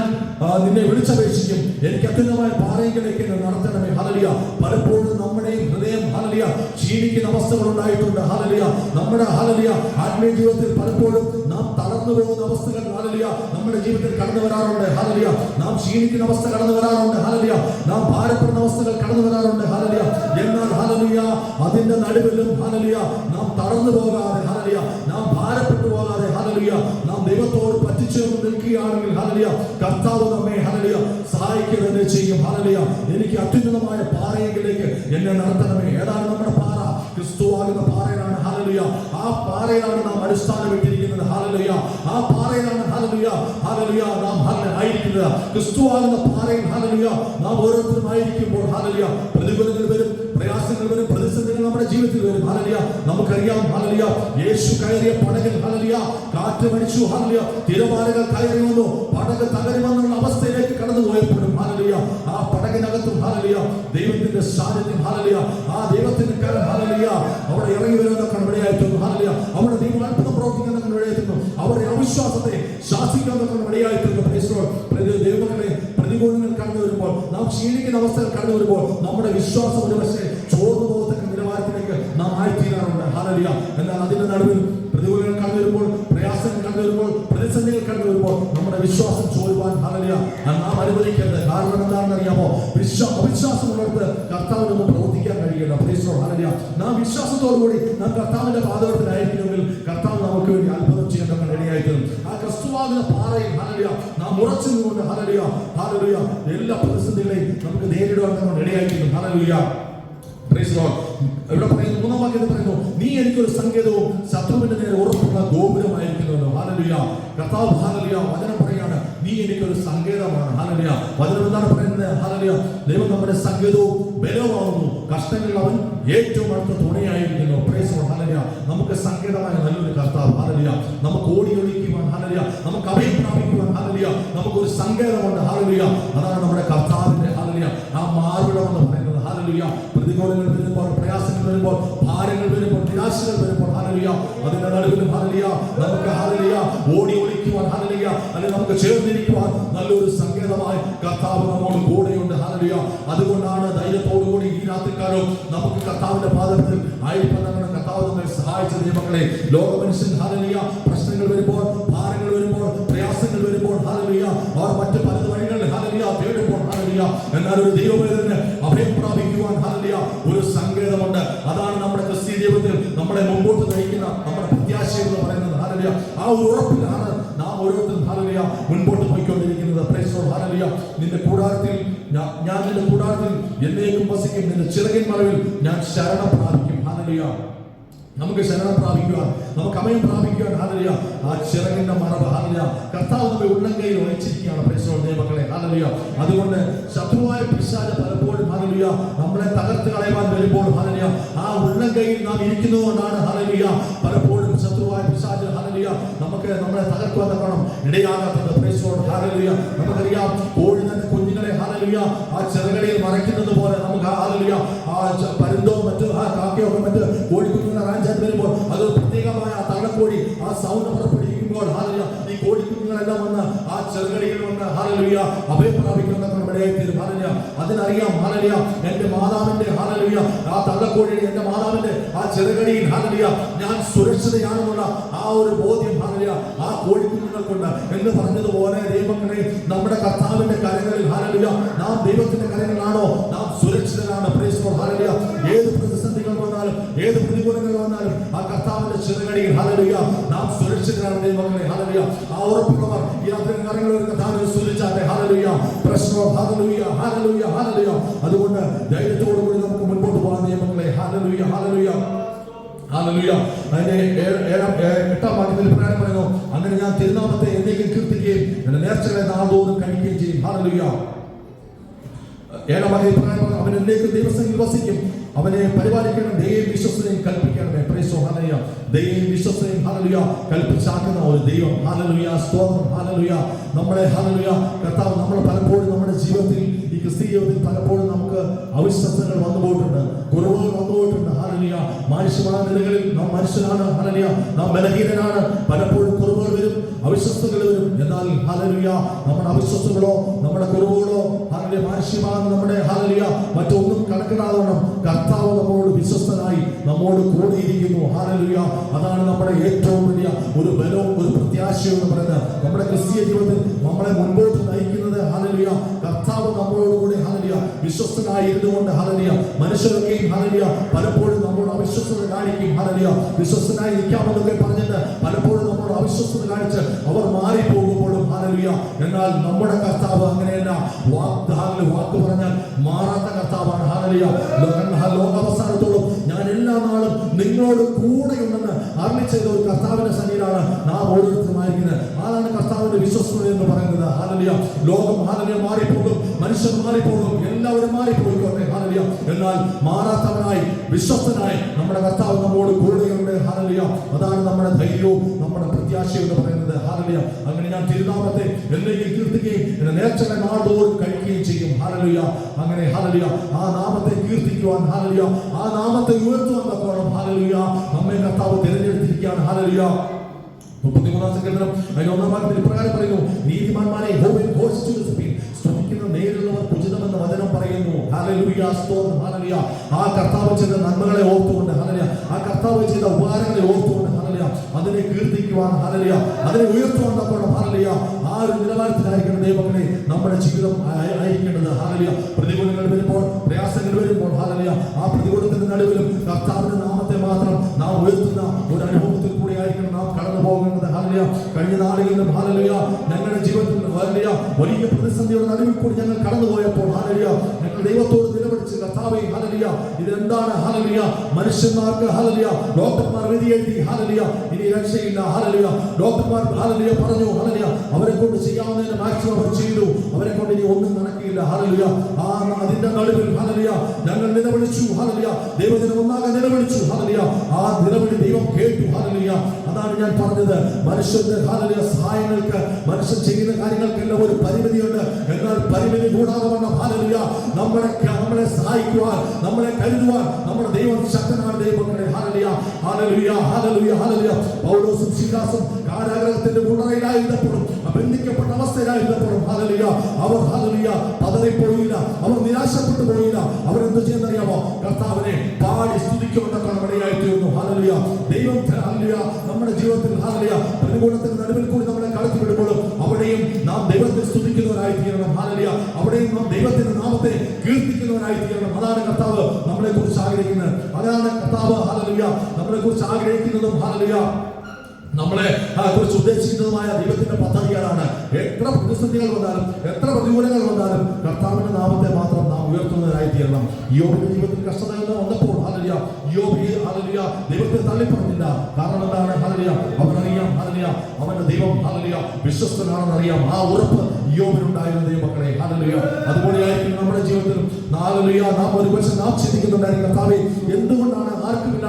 നിന്നെ വിളിച്ചപേക്ഷിക്കും. എനിക്ക് അത്യുന്നതമായ പാറയിലേക്ക് നടത്തണമേ. ഹലലിയ പലപ്പോഴും നമ്മുടെയും ഹൃദയം ഹലലിയ ക്ഷീണിക്കുന്ന അവസ്ഥകൾ ഉണ്ടായിട്ടുണ്ട്. ഹലലിയ നമ്മുടെ ഹലലിയ ആത്മീയ ജീവിതത്തിൽ പലപ്പോഴും നാം തളർന്നു പോകുന്ന അവസ്ഥകൾ ഹലലിയ നമ്മുടെ ജീവിതത്തിൽ കടന്നു വരാറുണ്ട്. ഹലലിയ നാം ക്ഷീണിക്കുന്ന അവസ്ഥ കടന്നു വരാറുണ്ട്. ഹലലിയ നാം ഭാരപ്പെടുന്ന അവസ്ഥകൾ കടന്നു വരാറുണ്ട്. ഹലലിയ എന്നാൽ ഹലലിയ അതിന്റെ നടുവിലും ഹലലിയ നാം തളർന്നു പോകാതെ ഹലലിയ നാം ഭാരപ്പെട്ടു പോകാതെ ഹലലിയ നാം ദൈവത്തോട് പറ്റിച്ചേർന്ന് നിൽക്കുകയാണെങ്കിൽ ഹലലിയ കർത്താവ് നമ്മെ ഹലലിയ സഹായിക്കുക തന്നെ ചെയ്യും ഹലലിയ എനിക്ക് അത്യുന്നതമായ പാറയെങ്കിലേക്ക് എന്നെ നടത്തണമേ. ഏതാണ് നമ്മുടെ പാറ? ക്രിസ്തുവാകുന്ന പാറയിലാണ് ഹലലിയ ആ പാറയാണ് നാം അടിസ്ഥാനമിട്ടിരിക്കുന്നത് ഹലലിയ ആ പാറയിലാണ് ഹലലിയ ഹലലിയ നാം ആയിരിക്കുന്നത് ക്രിസ്തുവാകുന്ന പാറയിൽ ഹലലിയ നാം ഓരോരുത്തരും ആയിരിക്കുമ്പോൾ ഹലലിയ പ്രതികൂലങ്ങൾ വരും. പ്രയാസങ്ങൾ വരും പ്രതിസന്ധികൾ നമ്മുടെ ജീവിതത്തിൽ വരും. ഹലലിയ നമുക്കറിയാം. ഹലലിയ യേശു കയറിയ പടകിൽ ഹലലിയ കാറ്റ് മടിച്ചു ഹലലിയ തിരമാലകൾ കയറി വന്നു. പടക് തകരുമെന്നുള്ള അവസ്ഥയിലേക്ക് കടന്നു പോയപ്പോഴും ഹലലിയ ആ പടകിനകത്തും ഹലലിയ ദൈവത്തിന്റെ സാന്നിധ്യം ഹലലിയ ആ ദൈവത്തിന്റെ കരം ഹലലിയ അവിടെ ഇറങ്ങി വരുന്ന ഇടയായിട്ടുണ്ട് ഹലലിയ അവിടെ ദൈവം അത്ഭുതം പ്രവർത്തിക്കുന്ന ഇടയായിട്ടുണ്ട് അവരുടെ അവിശ്വാസത്തെ ശാസിക്കുന്നതൊക്കെ ഇടയായിട്ടുണ്ട് ദൈവങ്ങളെ പ്രതികൂലങ്ങൾ കടന്നു വരുമ്പോൾ നാം ക്ഷീണിക്കുന്ന അവസ്ഥകൾ കടന്നു വരുമ്പോൾ നമ്മുടെ വിശ്വാസം ഒരു പക്ഷേ ചോർന്നു പോകത്തക്ക നിലവാരത്തിലേക്ക് നാം ആയിത്തീരാറുണ്ട് ഹാലലിയ എന്നാൽ അതിന്റെ നടുവിൽ പ്രതികൂലങ്ങൾ കടന്നു വരുമ്പോൾ പ്രയാസങ്ങൾ കടന്നു വരുമ്പോൾ പ്രതിസന്ധികൾ കടന്നു വരുമ്പോൾ നമ്മുടെ വിശ്വാസം ചോരുവാൻ ഹാലലിയ നാം അനുവദിക്കരുത്. കാരണം എന്താണെന്ന് അറിയാമോ? വിശ്വാ അവിശ്വാസമുള്ളവർക്ക് കർത്താവിനൊന്നും പ്രവർത്തിക്കാൻ കഴിയില്ല. പ്രതീക്ഷ ഹാലലിയ നാം വിശ്വാസത്തോടുകൂടി നാം കർത്താവിന്റെ പാതകത്തിലായിരിക്കുമെങ്കിൽ കർത്താവ് നമുക്ക് വേണ്ടി ഹലലിയ നാം ഉറച്ചു നിന്നുകൊണ്ട് ഹലലിയ എല്ലാ പ്രതിസന്ധികളെയും നമുക്ക് നേരിടുവാൻ നമ്മൾ the Lord. ഇവിടെ പറയുന്നു മൂന്നാം വാക്യത്തിൽ പറയുന്നു നീ എനിക്കൊരു സങ്കേതവും ശത്രുവിന്റെ നേരെ ഉറപ്പുള്ള ഗോപുരമായിരിക്കുന്നുവല്ലോ. ഹാലലിയ കർത്താവ് ഹാലലുയ വചനം പറയാണ് നീ എനിക്കൊരു സങ്കേതമാണ്. ഹാലലുയ വചനം എന്താണ് പറയുന്നത് ഹാലലുയ ദൈവം നമ്മുടെ സങ്കേതവും ബലവുമാകുന്നു കഷ്ടങ്ങളിൽ അവൻ ഏറ്റവും അടുത്ത തുണയായിരിക്കുന്നു. പ്രേസ് നമുക്ക് സങ്കേതമായ നല്ലൊരു കർത്താവ്. ഹാലലുയ നമുക്ക് ഓടി ഒളിക്കുവാൻ ഹാലലുയ നമുക്ക് അഭയം പ്രാപിക്കുവാൻ നമുക്കൊരു സങ്കേതമുണ്ട് ഹാലലുയ അതാണ് നമ്മുടെ കർത്താവിന്റെ ഹാലലുയ ആ മാർവിടം പറയുന്നത് ഹാലലുയ പ്രതികൂലങ്ങൾ വരുമ്പോൾ പ്രയാസങ്ങൾ വരുമ്പോൾ ഭാരങ്ങൾ വരുമ്പോൾ നിരാശകൾ വരുമ്പോൾ ഹാലലിയ അതിന്റെ നടുവിലും ഹാലലിയ നമുക്ക് ഹാലലിയ ഓടി ഒളിക്കുവാൻ ഹാലലിയ അല്ലെങ്കിൽ നമുക്ക് ചേർന്നിരിക്കുവാൻ നല്ലൊരു സങ്കേതമായി കർത്താവ് നമ്മോട് കൂടെയുണ്ട് ഹാലലിയ അതുകൊണ്ടാണ് ധൈര്യത്തോടുകൂടി ഈ രാത്രിക്കാലം നമുക്ക് കർത്താവിന്റെ പാദത്തിൽ ആയിരിക്കാൻ കർത്താവ് നമ്മെ സഹായിച്ച ദൈവങ്ങളെ ലോക മനുഷ്യൻ ഹാലലിയ പ്രശ്നങ്ങൾ വരുമ്പോൾ ഭാരങ്ങൾ വരുമ്പോൾ പ്രയാസങ്ങൾ വരുമ്പോൾ ഹാലലിയ അവർ മറ്റ് പല വഴികളിൽ ഹാലലിയ തേടുമ്പോൾ ഹാലലിയ എന്നാൽ ഒരു ദൈവവേദന അഭയം ഒരു സങ്കേതമുണ്ട് അതാണ് നമ്മുടെ ക്രിസ്തീയ ജീവിതത്തിൽ നമ്മളെ മുമ്പോട്ട് നയിക്കുന്ന നമ്മുടെ പ്രത്യാശ എന്ന് പറയുന്നത്. ഹാലലിയ. ആ ഉറപ്പിലാണ് നാം ഓരോരുത്തരും ഹാലലിയ മുൻപോട്ട് പോയിക്കൊണ്ടിരിക്കുന്നത്. ഹാലലിയ. നിന്റെ കൂടാരത്തിൽ ഞാൻ നിന്റെ കൂടാരത്തിൽ എന്നേക്കും വസിക്കും. നിന്റെ ചിറകിൻ മറവിൽ ഞാൻ ശരണം പ്രാപിക്കും ഹാലലിയ. നമുക്ക് ശരണം പ്രാപിക്കുവാൻ നമുക്ക് അമയം പ്രാപിക്കുവാൻ ആദരിയ ആ ചിറകിന്റെ മറവ് ആദരിയ കർത്താവ് നമ്മെ ഉള്ളങ്കയിൽ വഹിച്ചിരിക്കുകയാണ്. പരിശോധന മക്കളെ ആദരിയ അതുകൊണ്ട് ശത്രുവായ പിശാല പലപ്പോഴും ആദരിയ നമ്മളെ തകർത്ത് കളയുവാൻ വരുമ്പോൾ ആദരിയ ആ ഉള്ളങ്കയിൽ നാം ഇരിക്കുന്നതുകൊണ്ടാണ് ആദരിയ പലപ്പോഴും ശത്രുവായ പിശാല ആദരിയ നമുക്ക് നമ്മളെ തകർക്കുവാൻ തക്കണം ഇടയാകാത്തത്. പരിശ്രമം ആദരിയ നമുക്കറിയാം കോഴി തന്നെ കുഞ്ഞുങ്ങളെ ആദരിയ ആ ചെറുകളിൽ മറയ്ക്കുന്നത് പോലെ നമുക്ക് ആ ഹാലലിയ ആ പരുന്തോ മറ്റു ആ കാക്കയോ മറ്റോ റാഞ്ചാൻ വരുമ്പോൾ അത് പ്രത്യേകമായ ആ തള്ളക്കോടി ആ സൗണ്ട് പുറപ്പെടുവിക്കുമ്പോൾ ഈ കോഴിക്കുഞ്ഞുങ്ങളെല്ലാം വന്ന് ആ ചെറുകടിയിൽ വന്ന് ഹാലലിയ അഭയം പ്രാപിക്കുന്ന ഇടയായിത്തീരും ഹാലലിയ അതിനറിയാം ഹാലലിയ എന്റെ മാതാവിന്റെ ഹാലലിയ ആ തള്ളക്കോഴിയുടെ എന്റെ മാതാവിന്റെ ആ ചെറുകടിയിൽ ഹാലലിയ ഞാൻ സുരക്ഷിതയാണെന്നുള്ള ആ ഒരു ബോധ്യം ഹാലലിയ ആ കോഴിക്കുഞ്ഞുങ്ങൾക്കുണ്ട് എന്ന് പറഞ്ഞതുപോലെ ദൈവങ്ങളെ നമ്മുടെ കർത്താവിന്റെ കരങ്ങളിൽ ഹാലലിയ നാം ദൈവത്തിന്റെ കരങ്ങളാണോ നാം സുരക്ഷിതരാണ്. ഏത് പ്രതിസന്ധികൾ വന്നാലും ഏത് പ്രതികൂലങ്ങൾ വന്നാലും ആ കർത്താവിന്റെ ചെറുകടിയിൽ ഹാലലിയ നാം സുരക്ഷിതരാണ് ദൈവങ്ങളെ ഹാലലിയ ആ ഉറപ്പുള്ളവർ ഈ കരങ്ങളിൽ ഒരു കർത്താവിനെ സ്തുതിച്ചാട്ടെ ഹാലലിയ പ്രശ്നം ഹാലലുയ ഹാലലുയ ഹാലലുയ നമുക്ക് മുൻപോട്ട് പോകാൻ ദൈവങ്ങളെ ഹാലലുയ ഹാലലുയ ഹാലലുയ അതിന്റെ ഏഴ്- എട്ടാം വാക്യത്തിൽ പ്രകാരം പറയുന്നു. അങ്ങനെ ഞാൻ തിരുനാമത്തെ എന്നേക്കും കീർത്തിക്കുകയും എന്റെ നേർച്ചകളെ നാളോറും കഴിക്കുകയും ചെയ്യും. ഹാലലുയ ഏഴാം വാക്യത്തിൽ പ്രകാരം അവൻ എന്നേക്കും ദൈവസംഖ്യ വസിക്കും. അവനെ പരിപാലിക്കണം ദൈവം വിശ്വസനയും കൽപ്പിക്കണമേ ഹാലലുയ ദൈവം വിശ്വസനയും ഹാലലുയ കൽപ്പിച്ചാക്കുന്ന ഒരു ദൈവം ഹാലലുയ സ്തോത്രം ഹാലലുയ നമ്മളെ ഹാലലുയ കർത്താവ് നമ്മൾ പലപ്പോഴും നമ്മുടെ ജീവിതത്തിൽ ഈ ക്രിസ്തീയ ജീവിതത്തിൽ പലപ്പോഴും നമുക്ക് അവിശ്വസങ്ങൾ വന്നു കുറവുകൾ വന്നു പോയിട്ടുണ്ട് മനുഷ്യമായ നിലകളിൽ നാം മനുഷ്യനാണ് ഹാലലിയ നാം ബലഹീനനാണ് പലപ്പോഴും കുറവുകൾ വരും അവിശ്വസ്തകൾ വരും. എന്നാൽ ഹാലലിയ നമ്മുടെ അവിശ്വസ്തകളോ നമ്മുടെ കുറവുകളോ ഹാലലിയ മനുഷ്യമാണ് നമ്മുടെ ഹാലലിയ മറ്റൊന്നും കണക്കിടാതെ കർത്താവ് നമ്മോട് വിശ്വസ്തനായി നമ്മോട് കൂടിയിരിക്കുന്നു. ഹാലലിയ അതാണ് നമ്മുടെ ഏറ്റവും വലിയ ഒരു ബലവും ഒരു പ്രത്യാശയും എന്ന് പറയുന്നത്. നമ്മുടെ ക്രിസ്തീയ ജീവിതത്തിൽ നമ്മളെ മുൻപോട്ട് നയിക്കുന്നത് ഹാലലിയ കർത്താവ് നമ്മളോടുകൂടി ഹാലലിയ വിശ്വസ്തനായി ഇരുന്നുകൊണ്ട് ഹാലലിയ മനുഷ്യരൊക്കെയും ഹാലലിയ പലപ്പോഴും നമ്മളോട് അവിശ്വസ്തത കാണിക്കും ഹാലലിയ വിശ്വസ്തനായി നിൽക്കാമെന്നൊക്കെ പറഞ്ഞിട്ട് പലപ്പോഴും നമ്മളോട് അവിശ്വസ്തത കാണിച്ച് അവർ മാറിപ്പോകുമ്പോഴും ഹാലലിയ എന്നാൽ നമ്മുടെ കർത്താവ് അങ്ങനെയല്ല. വാക്ക് വാക്ക് പറഞ്ഞാൽ മാറാത്ത കർത്താവാണ് ഹാലലിയ ലോകാവസാനത്തോളം ഞാൻ എല്ലാ നാളും നിങ്ങളോട് കൂടെയുണ്ടെന്ന് ഉണ്ടെന്ന് അറിയിച്ചത് ഒരു കർത്താവിന്റെ സന്നിധിയിലാണ്. നാം ഓരോരുത്തരുമായിരിക്കുന്നത്. അതാണ് കർത്താവിന്റെ വിശ്വസ്തത എന്ന് പറയുന്നത്? ഹാലലിയ ലോകം ഹാലലിയ മാറിപ്പോകും. മനുഷ്യർ മാറിപ്പോകും. എല്ലാവരും മാറിപ്പോയിക്കോട്ടെ ഹാലലിയ എന്നാൽ മാറാത്തവനായി വിശ്വസ്തനായി നമ്മുടെ കർത്താവ് നമ്മോട് കൂടെയുണ്ട്. ഹാലലിയ അതാണ് നമ്മുടെ ധൈര്യവും നമ്മുടെ പ്രത്യാശ എന്ന് പറയുന്നത്? ഹാലലിയ അങ്ങനെ ഞാൻ തിരുനാമത്തെ എന്നേക്കും കീർത്തിക്കുകയും എന്റെ നേർച്ചകളെ നാടോറും കഴിക്കുകയും ചെയ്യും. ഹാലലിയ അങ്ങനെ ഹാലലിയ ആ നാമത്തെ കീർത്തിക്കുവാൻ ഹാലലിയ ആ നാമത്തെ ഉയർത്തുവാൻ തക്കോണം ഹാലലിയ നമ്മെ കർത്താവ് തിരഞ്ഞെടുത്തിരിക്കുകയാണ്. ഹാലലിയ മുപ്പത്തിമൂന്നാം സങ്കീർത്തനം അതിന് ഒന്നാം ഭാഗത്തിൽ ഇപ്രകാരം പറയുന്നു നീതിമാന്മാരെ ഹോമിൽ ഘോഷിച്ചു ഉചിതമെന്ന വചനം പറയുന്നു. ആ കർത്താവ് ചെയ്ത നന്മകളെ ഓർത്തുകൊണ്ട് ഹല്ലേലൂയ ആ കർത്താവ് ചെയ്ത ഉപകാരങ്ങളെ ഓർത്തുകൊണ്ട് ഹല്ലേലൂയ അതിനെ കീർത്തിക്കുവാൻ ഹല്ലേലൂയ അതിനെ ഉയർത്തുവാൻ തക്കോണം ആ ഒരു നിലവാരത്തിലായിരിക്കണം ദൈവങ്ങളെ നമ്മുടെ ജീവിതം അയക്കേണ്ടത് ഹല്ലേലൂയ പ്രതികൂലങ്ങൾ വരുമ്പോൾ പ്രയാസങ്ങൾ വരുമ്പോൾ ഹല്ലേലൂയ ആ പ്രതികൂലത്തിന്റെ നടുവിലും കർത്താവിന്റെ നാമത്തെ മാത്രം നാം ഉയർത്തുന്ന ഒരു അനുഭവത്തിൽ കൂടി ആയിരിക്കണം നാം കടന്നു പോകേണ്ടത്. ഹാലിയ കഴിഞ്ഞ നാളുകളിലും ഹാലലിയ ഞങ്ങളുടെ ജീവിതത്തിൽ ഹാലിയ വലിയ പ്രതിസന്ധിയുടെ നടുവിൽ കൂടി ഞങ്ങൾ കടന്നുപോയപ്പോൾ ഹാലലിയ ഞങ്ങൾ ദൈവത്തോട് നിലവിളിച്ച് കർത്താവേ ഹാലലിയ ഇതെന്താണ്? ഹാലലിയ മനുഷ്യന്മാർക്ക് ഹാലലിയ ഡോക്ടർമാർ വിധി എഴുതി ഹല്ലേലൂയ ഇനി രക്ഷയില്ല. ഹാലലിയ ഡോക്ടർമാർ ഹാലലിയ പറഞ്ഞു ഹാലലിയ അവരെ കൊണ്ട് ചെയ്യാവുന്നതിന് മാക്സിമം അവർ ചെയ്തു. അവരെ കൊണ്ട് ഇനി ഒന്നും നടക്കില്ല. ഹാലലിയ ആ അതിന്റെ നടുവിൽ ഹാലലിയ ഞങ്ങൾ നിലവിളിച്ചു. ഹാലലിയ ദൈവത്തിന് ഒന്നാകെ നിലവിളിച്ചു. ഹാലലിയ ആ നിലവിളി ദൈവം കേട്ടു. ഹല്ലേലൂയ. അതാണ് ഞാൻ പറഞ്ഞത്. മനുഷ്യന്റെ ഹല്ലേലൂയ സഹായങ്ങൾക്ക് മനുഷ്യൻ ചെയ്യുന്ന കാര്യങ്ങൾക്കെല്ലാം ഒരു പരിമിതിയുണ്ട്. എന്നാൽ പരിമിതി കൂടാതെ വണ്ണം ഹല്ലേലൂയ നമ്മളെ നമ്മളെ സഹായിക്കുവാൻ നമ്മളെ കരുതുവാൻ നമ്മുടെ ദൈവം ശക്തനായ ദൈവങ്ങളെ ഹല്ലേലൂയ ഹല്ലേലൂയ ഹല്ലേലൂയ ഹാലലിയ പൗലോസും ശിലാസും കാരാഗ്രഹത്തിന്റെ ഉടറയിലായിരുന്നപ്പോഴും ബന്ധിക്കപ്പെട്ട അവസ്ഥയിലായിരുന്നപ്പോഴും ഹല്ലേലൂയ അവർ ഹല്ലേലൂയ പതറിപ്പോയില്ല. അവർ നിരാശപ്പെട്ടു പോയില്ല. അവരെന്ത് ചെയ്യുന്നറിയാമോ? കർത്താവിനെ പാടി സ്തുതിക്കുമെന്നൊക്കെ ഇടയായി തീർന്നു. ഹല്ലേലൂയ. ദൈവം നമ്മുടെ ജീവിതത്തിൽ ഹല്ലേലൂയ. പ്രതികൂലത്തിന് നടുവിൽ കൂടി നമ്മളെ കടത്തി വിടുമ്പോഴും അവിടെയും നാം ദൈവത്തെ സ്തുതിക്കുന്നവരായി തീരണം ഹാലലിയ അവിടെയും നാം ദൈവത്തിന്റെ നാമത്തെ കീർത്തിക്കുന്നവരായി തീരണം അതാണ് കർത്താവ് നമ്മളെ കുറിച്ച് ആഗ്രഹിക്കുന്നത്. അതാണ് കർത്താവ് ഹാലലിയ നമ്മളെ കുറിച്ച് ആഗ്രഹിക്കുന്നതും ഹാലലിയ നമ്മളെ കുറിച്ച് ഉദ്ദേശിക്കുന്നതുമായ ദൈവത്തിന്റെ പദ്ധതികളാണ്. എത്ര പ്രതിസന്ധികൾ വന്നാലും എത്ര പ്രതികൂലങ്ങൾ വന്നാലും കർത്താവിന്റെ നാമത്തെ മാത്രം നാം ഉയർത്തുന്നതിനായി തീരണം യോബിന്റെ ജീവിതത്തിൽ കഷ്ടതകൾ വന്നപ്പോൾ ഹല്ലേലൂയ യോബി ഹല്ലേലൂയ. ദൈവത്തെ തള്ളിപ്പറഞ്ഞില്ല. കാരണം എന്താണ്? ഹല്ലേലൂയ. അവനറിയാം ഹല്ലേലൂയ. അവന്റെ ദൈവം ഹല്ലേലൂയ. വിശ്വസ്തനാണെന്ന് അറിയാം. ആ ഉറപ്പ് യോബിനുണ്ടായിരുന്ന ദൈവമക്കളെ. ഹല്ലേലൂയ. അതുപോലെയായിരിക്കും നമ്മുടെ ജീവിതത്തിലും. ഹല്ലേലൂയ. നാം ഒരു പക്ഷെ നാം ചിന്തിക്കുന്നുണ്ടായിരിക്കും കർത്താവെ എന്തുകൊണ്ടാണ് ആർക്കുമില്ലാത്ത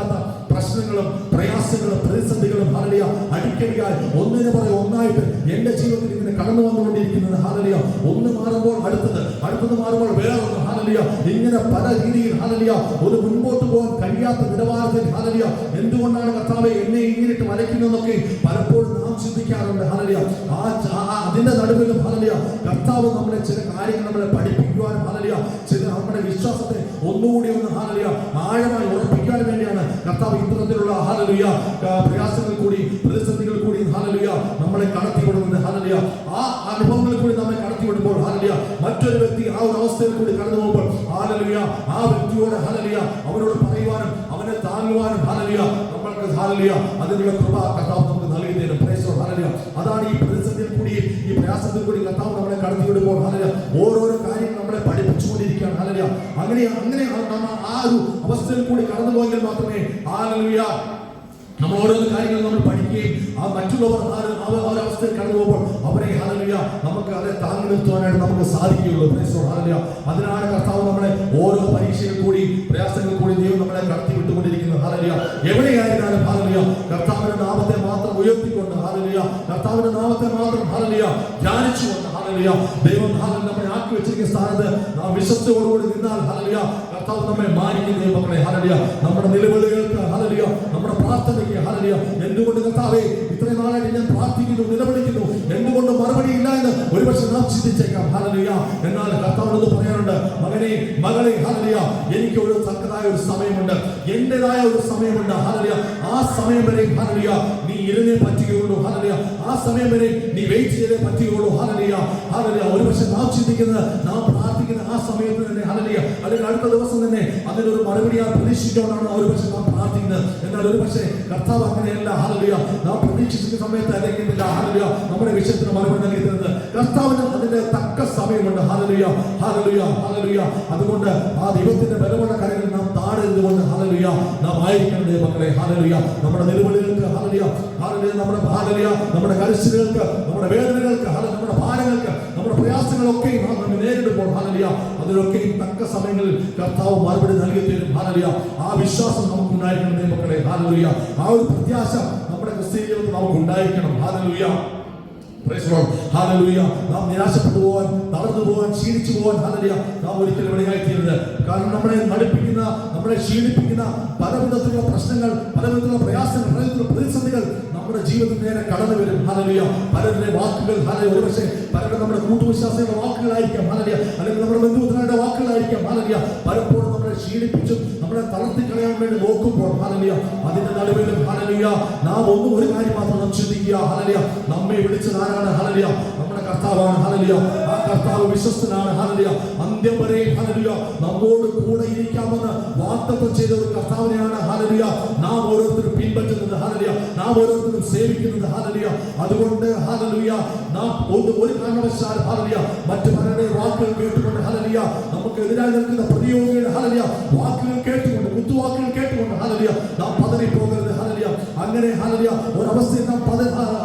പ്രശ്നങ്ങളും പ്രയാസങ്ങളും പ്രതിസന്ധികളും ഹാരലിയ അടിക്കടിയായി ഒന്നിനു പറയും ഒന്നായിട്ട് എന്റെ ജീവിതത്തിൽ ഇങ്ങനെ കടന്നു വന്നുകൊണ്ടിരിക്കുന്നത് ഹാലലിയ ഒന്ന് മാറുമ്പോൾ അടുത്തത് അടുത്തത് മാറുമ്പോൾ വേറൊന്ന് ഹാലലിയ ഇങ്ങനെ പല രീതിയിൽ ഹാലലിയ ഒരു മുൻപോട്ട് പോകാൻ കഴിയാത്ത നിലവാരത്തിൽ ഹാലലിയ എന്തുകൊണ്ടാണ് കർത്താവെ എന്നെ ഇങ്ങനെയിട്ട് വരയ്ക്കുന്നതെന്നൊക്കെ പലപ്പോഴും നാം ചിന്തിക്കാറുണ്ട് ഹാലലിയ ആ അതിന്റെ നടുവിലും ഹാലലിയ കർത്താവ് നമ്മളെ ചില കാര്യങ്ങൾ നമ്മളെ പഠിപ്പിക്കുവാനും ഹാലലിയ ചില നമ്മുടെ വിശ്വാസത്തെ ഒന്നുകൂടി ഒന്ന് ഹാലലിയ ആഴമായി ഉറപ്പിക്കാൻ വേണ്ടിയാണ്. കർത്താവ് ഇത്തരത്തിലുള്ള ഹാലലിയ പ്രയാസങ്ങൾ കൂടി പ്രതിസന്ധികൾ കൂടി ഹാലലിയ നമ്മളെ കടത്തിവിടുന്നത് ഹാലലിയ ആ അനുഭവങ്ങളിൽ കൂടി നമ്മെ കടത്തിവിടുമ്പോൾ ഹാലലിയ മറ്റൊരു വ്യക്തി ആ ഒരു അവസ്ഥയിൽ കൂടി കടന്നു പോകുമ്പോൾ ഹാലലിയ ആ വ്യക്തിയോട് ഹാലലിയ അവനോട് പറയുവാനും അവനെ താങ്ങുവാനും ഹാലലിയ നമ്മൾക്ക് ഹാലലിയ അതിനുള്ള കൃപ കർത്താവ് നമുക്ക് നൽകി തരും പ്രേസോ ഹാലലിയ അതാണ് ഈ പ്രതിസന്ധിയിൽ കൂടി ഈ പ്രയാസത്തിൽ കൂടി കർത്താവ് നമ്മളെ കടത്തിവിടുമ്പോൾ ഹാലലിയ ഓരോരോ കാര്യങ്ങൾ നമ്മളെ പഠിപ്പിച്ചുകൊണ്ടിരിക്കുകയാണ് ഹാലലിയ അങ്ങനെ അങ്ങനെ ആ- ഒരു അവസ്ഥയിൽ കൂടി കടന്നു പോയെങ്കിൽ മാത്രമേ ഹാലലിയ നമ്മൾ ഓരോ കാര്യങ്ങൾ നമ്മൾ പഠിക്കുകയും ആ മറ്റുള്ളവർ ആ ഒരു- അവസ്ഥയിൽ കടന്നു പോകുമ്പോൾ അവരെ ഹലലിയ നമുക്ക് അവരെ താങ്ങി നിർത്തുവാനായിട്ട് നമുക്ക് സാധിക്കുകയുള്ളൂ. Lord. അതിനാണ് കർത്താവ് നമ്മളെ ഓരോ പരീക്ഷയിൽ കൂടി പ്രയാസങ്ങൾ കൂടി ദൈവം നമ്മളെ കടത്തി വിട്ടുകൊണ്ടിരിക്കുന്നത്. ഹാലലിയ എവിടെയായിരുന്നാലും ഹാലിയ കർത്താവിന്റെ നാമത്തെ മാത്രം ഉയർത്തിക്കൊണ്ട് ഹാലിയ കർത്താവിന്റെ നാമത്തെ മാത്രം ഹാലലിയ ധ്യാനിച്ചുകൊണ്ട് ഹാലിയ ദൈവം ഹാലലിയ നമ്മളെ ആക്കി വെച്ചിരിക്കുന്ന നാം വിശ്വസ്തയോടുകൂടി നിന്നാൽ ഹാലലിയ കർത്താവ് നമ്മെ മാനിക്കുന്ന മക്കളെ ഹാലലിയ നമ്മുടെ നിലവിളികൾക്ക് ഹാലലിയ നമ്മുടെ പ്രാർത്ഥനയ്ക്ക് ഹാലലിയ എന്തുകൊണ്ട് കർത്താവേ ഇത്രയും നാളായിട്ട് ഞാൻ പ്രാർത്ഥിക്കുന്നു നിലവിളിക്കുന്നു? എന്തുകൊണ്ട് മറുപടി ഇല്ല എന്ന് ഒരുപക്ഷെ നാം ചിന്തിച്ചേക്കാം ഹാലലിയ എന്നാൽ കർത്താവിനോട് പറയാനുണ്ട് മകനെ മകളെ ഹാലലിയ എനിക്ക് ഒരു തക്കതായ ഒരു സമയമുണ്ട്. എന്റേതായ ഒരു സമയമുണ്ട് ഹാലലിയ ആ സമയം വരെ ഹാലലിയ നീ ഇരുന്നേ പറ്റുകയുള്ളൂ ഹാലലിയ ആ സമയം വരെ നീ വെയിറ്റ് ചെയ്തേ പറ്റുകയുള്ളൂ ഹാലലിയ ഹാലലിയ ഒരുപക്ഷെ നാം ചിന്തിക്കുന്നത് നാം പ്രാർത്ഥിക്കുന്ന ആ സമയത്ത് തന്നെ ഹാലലിയ അല്ലെങ്കിൽ അടുത്ത ദിവസം തന്നെ അതിനൊരു മറുപടി ആ പ്രതീക്ഷിച്ചുകൊണ്ടാണ് ഒരുപക്ഷെ നാം പ്രാർത്ഥിക്കുന്നത്. എന്നാൽ ഒരു പക്ഷേ കർത്താവ് അങ്ങനെയല്ല ഹലിയ നാം പ്രതീക്ഷിക്കുന്ന സമയത്ത് അല്ലെങ്കിൽ ഹലിയ നമ്മുടെ വിഷയത്തിന് മറുപടി നൽകിയിരുന്നത് കർത്താവിന് അതിന്റെ തക്ക സമയമുണ്ട് ഹലിയ ഹലിയ ഹലിയ അതുകൊണ്ട് ആ ദൈവത്തിന്റെ ബലമുള്ള കാര്യങ്ങൾ നാം താഴെതുകൊണ്ട് ഹലിയ നാം ആയിരിക്കണം മക്കളെ ഹലിയ നമ്മുടെ നിലവിളികൾക്ക് ഹലിയ ഹലിയ നമ്മുടെ ഹലിയ നമ്മുടെ കരച്ചിലുകൾക്ക് നമ്മുടെ വേദനകൾക്ക് നമ്മുടെ ഭാരങ്ങൾക്ക് നമ്മുടെ പ്രയാസങ്ങളൊക്കെ നാം നമ്മെ നേരിടുമ്പോൾ ഹാലലിയ അതിലൊക്കെയും തക്ക സമയങ്ങളിൽ കർത്താവ് മറുപടി നൽകി തരും ഹാലലിയ ആ വിശ്വാസം നമുക്ക് ഉണ്ടായിരിക്കണം ദൈവമക്കളെ. ഹാലലിയ ആ ഒരു പ്രത്യാശ നമ്മുടെ ക്രിസ്തീയ നമുക്ക് ഉണ്ടായിരിക്കണം ഹാലലിയ Lord. നാം നിരാശപ്പെട്ടു പോകാൻ തളർന്നു പോകാൻ ക്ഷീണിച്ചു പോകാൻ ഹല്ലേലൂയ നാം ഒരിക്കലും ഇടയായിത്തീരരുത്. കാരണം നമ്മളെ നടിപ്പിക്കുന്ന നമ്മളെ ക്ഷീണിപ്പിക്കുന്ന പല വിധത്തിലുള്ള പ്രശ്നങ്ങൾ നമ്മുടെ നേരെ കടന്നു വരും. ഹല്ലേലൂയ. പലരുടെ വാക്കുകൾ ഹല്ലേലൂയ. ഒരുപക്ഷെ പലരുടെ നമ്മുടെ കൂട്ടുവിശ്വാസികളുടെ വാക്കുകളായിരിക്കാം. ഹല്ലേലൂയ. അല്ലെങ്കിൽ നമ്മുടെ ബന്ധുമിത്രങ്ങളുടെ വാക്കുകളായിരിക്കാം. ഹല്ലേലൂയ. പലപ്പോഴും നമ്മളെ ക്ഷീണിപ്പിച്ചും നമ്മളെ തളർത്തി കളയാൻ വേണ്ടി നോക്കുമ്പോൾ ഹല്ലേലൂയ അതിന്റെ നടുവിലും ഹല്ലേലൂയ നാം ഒന്നും ഒരു കാര്യം മാത്രം നാം ചിന്തിക്കുക. ഹല്ലേലൂയ. നമ്മെ വിളിച്ചത് ആരാണ്? നമ്മുടെ കർത്താവാണ്. ഹലലിയ ആ കർത്താവ് വിശ്വസ്തനാണ്. ഹലലിയ അന്ത്യം വരെ. ഹലലിയ നമ്മോട് കൂടെ ഇരിക്കാമെന്ന് വാഗ്ദത്തം ചെയ്ത ഒരു കർത്താവിനെയാണ്. ഹലലിയ നാം ഓരോരുത്തരും പിൻപറ്റുന്നത് ഹലലിയ നാം ഓരോരുത്തരും സേവിക്കുന്നത് ഹലലിയ അതുകൊണ്ട് ഹലലിയ നാം ഒന്ന് ഒരു കാരണവശാൽ ഹലലിയ മറ്റു പലരുടെ വാക്കുകൾ കേട്ടുകൊണ്ട് ഹലലിയ നമുക്ക് എതിരായി നിൽക്കുന്ന പ്രതിയോഗിയുടെ ഹലലിയ വാക്കുകൾ കേട്ടുകൊണ്ട് കുത്തുവാക്കുകൾ കേട്ടുകൊണ്ട് ഹലലിയ നാം പതറി പോകരുത് ഹലലിയ അങ്ങനെ ഹലലിയ പത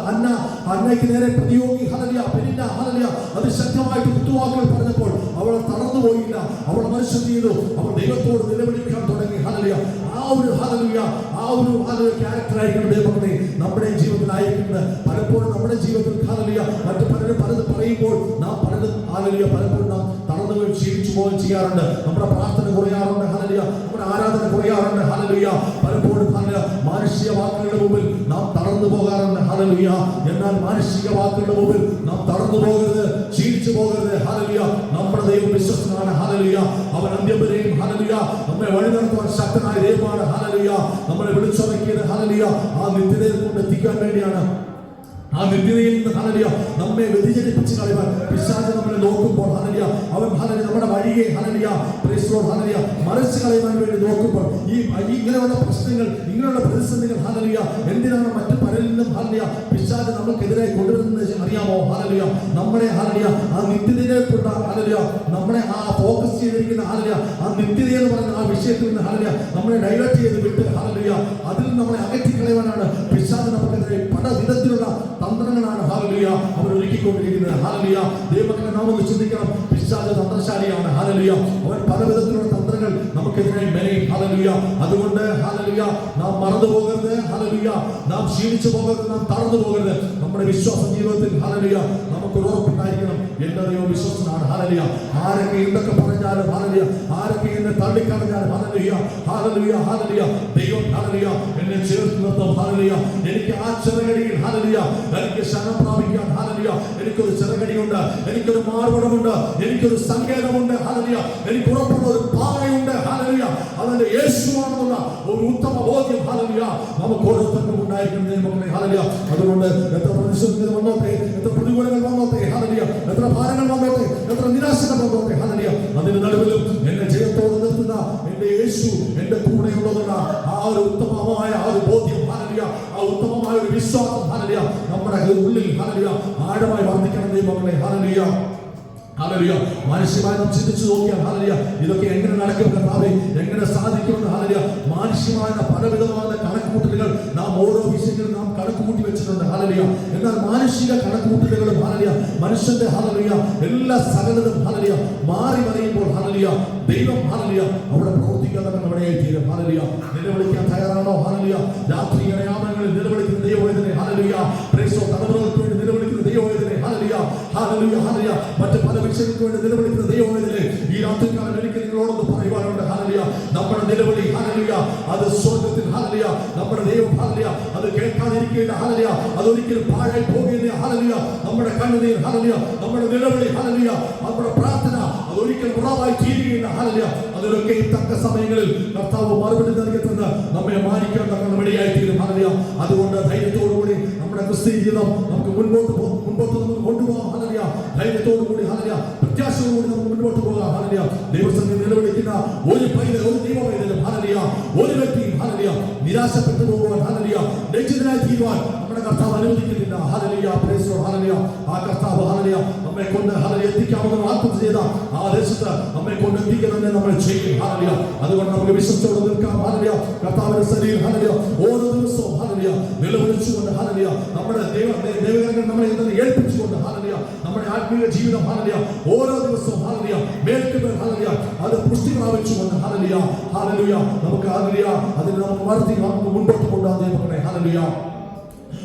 അന്ന അന്നയ്ക്ക് നേരെ പ്രതിയോഗി ഹലലിയ പെരിന്ന ഹലലിയ അതിശക്തമായിട്ട് കുത്തുവാക്കുകൾ പറഞ്ഞപ്പോൾ അവൾ തളർന്നു പോയില്ല. അവൾ മനുഷ്യൻ ചെയ്തു. അവൾ ദൈവത്തോട് നിലവിളിക്കാൻ തുടങ്ങി ഹലലിയ ആ ഒരു ഹലലിയ ആ ഒരു ഹലലിയ ക്യാരക്ടറായിരിക്കണം ദൈവത്തെ നമ്മുടെ ജീവിതത്തിൽ ആയിരിക്കുന്നത്. പലപ്പോഴും നമ്മുടെ ജീവിതത്തിൽ ഹലലിയ മറ്റു പലരും പലത് പറയുമ്പോൾ നാം പലരും ഹലലിയ പലപ്പോഴും നാം വീഴും ക്ഷീണിച്ചു പോവുകയും ചെയ്യാറുണ്ട്. നമ്മുടെ പ്രാർത്ഥന കുറയാറുണ്ട്. ഹലലിയ നമ്മുടെ ആരാധന കുറയാറുണ്ട്. ഹലലിയ പലപ്പോഴും മാനുഷിക വാക്കുകളുടെ മുമ്പിൽ നാം തളർന്നു പോകാറുണ്ട്. ഹലലിയ എന്നാൽ മാനുഷിക വാക്കുകളുടെ മുമ്പിൽ നാം തളർന്നു പോകരുത്. ക്ഷീണിച്ചു പോകരുത്. ഹലലിയ നമ്മുടെ ദൈവം വിശ്വസനാണ് ഹലലിയ അവൻ അന്ത്യം വരെയും ഹലലിയ നമ്മെ വഴി നടത്തുവാൻ ശക്തനായ ദൈവമാണ്. ഹലലിയ നമ്മളെ വിളിച്ചുറക്കിയത് ഹലലിയ ആ നിത്യദേവം കൊണ്ട് എത്തിക്കാൻ വേണ്ടിയാണ്. ആ നിത്യതയിൽ നിന്ന് ഹലലിയ നമ്മെ വ്യതിചലിപ്പിച്ച് കളയുവാൻ പിശാച് നമ്മളെ നോക്കുമ്പോൾ ഹലലിയ അവൻ ഹലലിയ നമ്മുടെ വഴിയെ ഹലലിയ പ്രേസ്ലോർ ഹലലിയ മറിച്ച് കളയുവാൻ വേണ്ടി നോക്കുമ്പോൾ ഈ ഇങ്ങനെയുള്ള പ്രശ്നങ്ങൾ ഇങ്ങനെയുള്ള പ്രതിസന്ധികൾ ഹലലിയ എന്തിനാണ് മറ്റു പലരിൽ നിന്നും ഹലലിയ പിശാച് നമുക്കെതിരെ കൊണ്ടുവരുന്നത് അറിയാമോ? ഹലലിയ നമ്മളെ ഹലലിയ ആ നിത്യതയിലേക്കുള്ള ഹലലിയ നമ്മളെ ആ ഫോക്കസ് ചെയ്തിരിക്കുന്ന ഹലലിയ ആ നിത്യത എന്ന് പറയുന്ന ആ വിഷയത്തിൽ നിന്ന് ഹലലിയ നമ്മളെ ഡൈവേർട്ട് ചെയ്ത് വിട്ട് ഹലലിയ അതിൽ നമ്മളെ അകറ്റി കളയുവാനാണ് പിശാച് നമുക്കെതിരെ പല വിധത്തിലുള്ള തന്ത്രങ്ങളാണ് ഹാലലിയ അവർ ഒരുക്കിക്കൊണ്ടിരിക്കുന്നത്. ഹാലലിയ ദൈവത്തിന്റെ നാം ഒന്ന് ചിന്തിക്കണം. പിശാച് തന്ത്രശാലിയാണ്. ഹാലലിയ അവൻ പല വിധത്തിലുള്ള തന്ത്രങ്ങൾ നമുക്കെതിരെ മെനയും. ഹാലലിയ അതുകൊണ്ട് ഹാലലിയ നാം മറന്നു പോകരുത്. ഹാലലിയ നാം ക്ഷീണിച്ചു പോകരുത്. നാം തളർന്നു പോകരുത്. നമ്മുടെ വിശ്വാസ ജീവിതത്തിൽ ഹാലലിയ നമുക്ക് ഉറപ്പുണ്ടായിരിക്കണം ദൈവം വിശ്വസനാണ് ഹാലലിയ ആരൊക്കെ എന്തൊക്കെ പറഞ്ഞാലും ഹാലലിയ ആരൊക്കെ എന്നെ തള്ളിക്കളഞ്ഞാലും ഹാലലിയ ഹാലലിയ ഹാലലിയ ദൈവം ഹാലലിയ എന്നെ ചേർത്ത് നിർത്തും ഹാലലിയ എനിക്ക് ആ ചെറുകടിയിൽ ഹാലലിയ എനിക്ക് ശരണം പ്രാപിക്കാൻ ഹാലലിയ എനിക്കൊരു ചെറുകടിയുണ്ട്. എനിക്കൊരു മാർവടമുണ്ട് എനിക്കൊരു സങ്കേതമുണ്ട്. ഹാലലിയ എനിക്ക് ഉറപ്പുള്ള ഒരു പാറയുണ്ട് ഹാലലിയ അതിന്റെ യേശുവാണെന്നുള്ള ഒരു ഉത്തമ ബോധ്യം. ഹാലലിയ നമുക്ക് ഓരോരുത്തർക്കും ഉണ്ടായിരിക്കുന്നത് ദൈവമക്കളെ ഹാലലിയ അതുകൊണ്ട് എത്ര പ്രതിസന്ധികൾ വന്നോട്ടെ? എത്ര പ്രതികൂലങ്ങൾ വന്നോട്ടെ? ഹാലലിയ എത്ര ഭാരങ്ങൾ വന്നോട്ടെ. എത്ര നിരാശകൾ വന്നോട്ടെ. ഹാലലിയ അതിന് നടുവിലും എന്നെ ജയത്തോടെ നിർത്തുന്ന എന്റെ യേശു എന്റെ കൂടെയുള്ളതുള്ള ആ ഒരു ഉത്തമമായ ആ ഒരു ബോധ്യം. ഹാലലിയ ആ ഉത്തമമായ ഒരു വിശ്വാസം. ഹാലലിയ നമ്മുടെ ഉള്ളിൽ ഹാലലിയ ആഴമായി വർദ്ധിക്കണം ദൈവങ്ങളെ ഹാലലിയ ഹാലലിയ മാനുഷ്യമായി നാം ചിന്തിച്ചു നോക്കിയാൽ ഹാലലിയ ഇതൊക്കെ എങ്ങനെ നടക്കും കർത്താവേ എങ്ങനെ സാധിക്കുമെന്ന് ഹാലലിയ മാനുഷ്യമായ പലവിധമായ കണക്കുകൂട്ടലുകൾ നാം ഓരോ വിഷയങ്ങളും നാം കണക്കുകൂട്ടി വെച്ചിട്ടുണ്ട് ഹാലലിയ എന്നാൽ മാനുഷിക കണക്കുകൂട്ടലുകളും ഹാലലിയ മനുഷ്യന്റെ ഹാലലിയ എല്ലാ സകലതും ഹാലലിയ മാറി മറിയുമ്പോൾ ഹാലലിയ ദൈവം ഹാലലിയ അവിടെ പ്രവർത്തിക്കാതെ നമ്മുടെ തീരും ഹാലലിയ നിലവിളിക്കാൻ തയ്യാറാണോ? ഹാലലിയ രാത്രി ഇടയാമങ്ങളിൽ നിലവിളിക്കുന്ന ദൈവവേദനെ ഹാലലിയ പ്രേസോ തലമുറകൾക്ക് വേണ്ടി നിലവിളിക്കുന്ന ദൈവവേദനെ ഹാലലിയ ഹാലലിയ ഹാലലിയ മറ്റ് പല വിഷയങ്ങൾക്ക് വേണ്ടി നിലവിളിക്കുന്ന ദൈവവേദനെ ഈ രാത്രിക്കാലം എനിക്ക് നിങ്ങളോടൊന്ന് പറയുവാനുണ്ട്. ഹാലലിയ നമ്മുടെ നിലവിളി അത് സ്വർഗത്തിൽ ഹാലലിയ. നമ്മുടെ ദൈവം ഹാലലിയ. അത് കേൾക്കാതിരിക്കുകയില്ല ഹാലലിയ. അതൊരിക്കലും പാഴായി പോകുകയില്ല ഹാലലിയ. നമ്മുടെ കണ്ണുനീർ ഹാലലിയ. നമ്മുടെ നിലവിളി ഹാലലിയ. നമ്മുടെ പ്രാർത്ഥന അതൊരിക്കലും ഉറവായി തീരുകയില്ല ഹാലലിയ. അതിലൊക്കെ ഈ തക്ക സമയങ്ങളിൽ കർത്താവ് മറുപടി നൽകത്തുന്ന നമ്മെ മാനിക്കാൻ തക്ക മടിയായി തീരും ഹാലലിയ. അതുകൊണ്ട് ധൈര്യത്തോടുകൂടി നമ്മുടെ ക്രിസ്തീയ ജീവിതം നമുക്ക് മുൻപോട്ട് മുൻപോട്ട് നമുക്ക് കൊണ്ടുപോകാം ഹാലലിയ. ധൈര്യത്തോടുകൂടി ഹാലലിയ. പ്രത്യാശയോടുകൂടി നമുക്ക് മുൻപോട്ട് പോകാം ഹാലലിയ. ദൈവസംഘം നിലവിളിക്കുന്ന ഒരു പൈതൽ ഒരു ദൈവ പൈതലും ഹാലലിയ. ഒരു വ്യക്തിയും ഹാലലിയ. നിരാശപ്പെട്ടു പോകുവാൻ ഹാലലിയ. ലജ്ജിതനായി തീരുവാൻ നമ്മുടെ കർത്താവ് അനുവദിക്കുന്നില്ല. ഹാലലിയ പ്രേസോ ഹാലലിയ. ആ കർത്താവ് ഹാലലിയ നമ്മെ കൊണ്ട് ഹാലലിയ എത്തിക്കാമെന്ന് വാഗ്ദത്തം ചെയ്ത ആ ദേശത്ത് നമ്മെ കൊണ്ട് എത്തിക്കുന്നതിനെ നമ്മൾ ചെയ്യും. ഹാലലിയ. അതുകൊണ്ട് നമുക്ക് വിശ്വസത്തോടെ നിൽക്കാം. ഹാലലിയ കർത്താവിന്റെ ശരീരം ഹാലലിയ. ഓരോ ദിവസവും ഹാലലിയ നിലവിളിച്ചുകൊണ്ട് ഹാലലിയ. നമ്മുടെ ദൈവ ദൈവകരങ്ങൾ നമ്മളെ ഏൽപ്പിച്ചുകൊണ്ട് ഹാലലിയ. നമ്മുടെ ആത്മീയ ജീവിതം ഹാലലിയ. ഓരോ ദിവസവും ഹാലലിയ. ഹാലലിയ ഹാലലിയ നമുക്ക് ഹാലലിയ അതിന് നമുക്ക് വളർത്തി നമുക്ക് മുൻപോട്ട് കൊണ്ടുപോകാൻ ദൈവങ്ങളെ ഹാലലിയ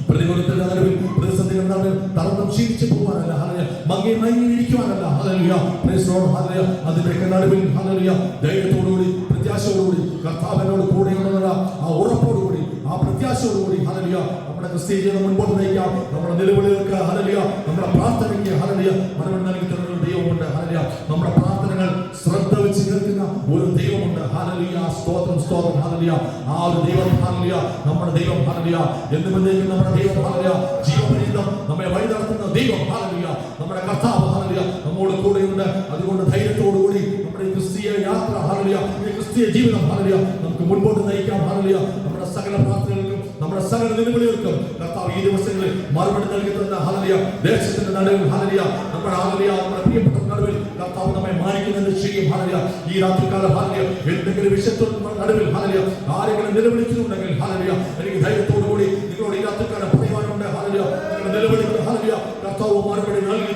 പ്രതികൂലത്തിന്റെ നടുവിൽ പ്രതിസന്ധി നടുവിൽ തളർന്നും ക്ഷീണിച്ചു പോകാനല്ല ഹലലിയ മങ്ങി മങ്ങി ഇരിക്കുവാനല്ല ഹലലിയ പ്രൈസ് ലോർഡ് ഹലലിയ അതിന്റെയൊക്കെ നടുവിൽ ഹലലിയ ധൈര്യത്തോടുകൂടി പ്രത്യാശയോടുകൂടി കർത്താവിനോട് കൂടെയുള്ളവര ആ ഉറപ്പോടുകൂടി ആ പ്രത്യാശയോടുകൂടി ഹലലിയ നമ്മുടെ ക്രിസ്തീയ ജീവിതം മുൻപോട്ട് നയിക്കാം. നമ്മുടെ നിലവിളികൾക്ക് ഹലലിയ നമ്മുടെ പ്രാർത്ഥനയ്ക്ക് ഹലലിയ മറുപടി നൽകി തരുന്ന ദൈവമുണ്ട് ഹലലിയ നമ്മുടെ പ്രാർത്ഥനകൾ ശ്രദ്ധ വെച്ച് കേൾക്കുന്ന ഒരു സ്തോത്രം സ്തോത്രം ഹല്ലേലൂയ. ആ ഒരു ദൈവം ഹല്ലേലൂയ. നമ്മുടെ ദൈവം ഹല്ലേലൂയ. എന്നുമെന്നേക്കും നമ്മുടെ ദൈവം ഹല്ലേലൂയ. ജീവപര്യന്തം നമ്മെ വഴി നടത്തുന്ന ദൈവം ഹല്ലേലൂയ. നമ്മുടെ കർത്താവ് ഹല്ലേലൂയ. നമ്മോട് കൂടെയുണ്ട്. അതുകൊണ്ട് ധൈര്യത്തോടുകൂടി നമ്മുടെ ക്രിസ്തീയ യാത്ര ഹല്ലേലൂയ. ഈ ക്രിസ്തീയ ജീവിതം ഹല്ലേലൂയ. നമുക്ക് മുൻപോട്ട് നയിക്കാം ഹല്ലേലൂയ. നമ്മുടെ സകല പ്രാർത്ഥനകൾക്കും നമ്മുടെ സകല നിലവിളികൾക്കും കർത്താവ് ഈ ദിവസങ്ങളിൽ മറുപടി നൽകി തന്ന ഹാലലിയ ദേശത്തിന്റെ നടുവിൽ ഹാലലിയ നമ്മുടെ ഹാലലിയ നമ്മുടെ പ്രിയപ്പെട്ട നടുവിൽ കർത്താവ് നമ്മെ മാനിക്കുന്നത് ചെയ്യും ഹാലലിയ ഈ രാത്രികാല ഹാലലിയ എന്തെങ്കിലും വിഷയത്തിന്റെ നടുവിൽ ഹാലലിയ ആരെങ്കിലും നിലവിളിച്ചിട്ടുണ്ടെങ്കിൽ ഹാലലിയ എനിക്ക് ധൈര്യത്തോടു കൂടി നിങ്ങളോട് ഈ രാത്രികാലം പറയുവാനുണ്ട്. ഹാലലിയ നിലവിളിക്കുന്ന ഹാലലിയ കർത്താവ് മറുപടി നൽകി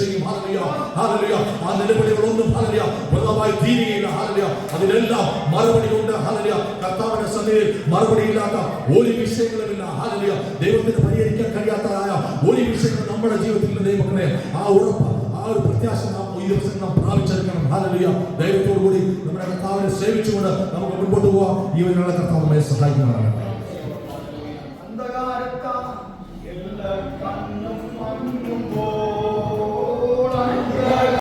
ചെയ്യും. ഹാലലിയ ഹാലലിയ ആ നിലവിളികളൊന്നും ഹാലലിയ വെള്ളമായി തീരുകയില്ല ഹാലലിയ അതിലെല്ലാം മറുപടി ഉണ്ട് ഹാലലിയ കർത്താവിന്റെ സന്നിധിയിൽ മറുപടി ഇല്ലാത്ത ഒരു വിഷയങ്ങളുമില്ല ഹാലലിയ ദൈവത്തിന് പരിഹരിക്കാൻ കഴിയാത്തതായ ഒരു വിഷയങ്ങൾ നമ്മുടെ ജീവിതത്തിൽ ദൈവങ്ങളെ ആ ഉറപ്പ് ആ ഒരു പ്രത്യാശ നാം ഈ ദിവസം നാം പ്രാപിച്ചെടുക്കണം ഹാലലിയ ദൈവത്തോടു കൂടി നമ്മുടെ കർത്താവിനെ സേവിച്ചുകൊണ്ട് നമുക്ക് മുൻപോട്ട് പോവാം. ഈ ഒരു കർത്താവ് സഹായിക്കുന്നതാണ്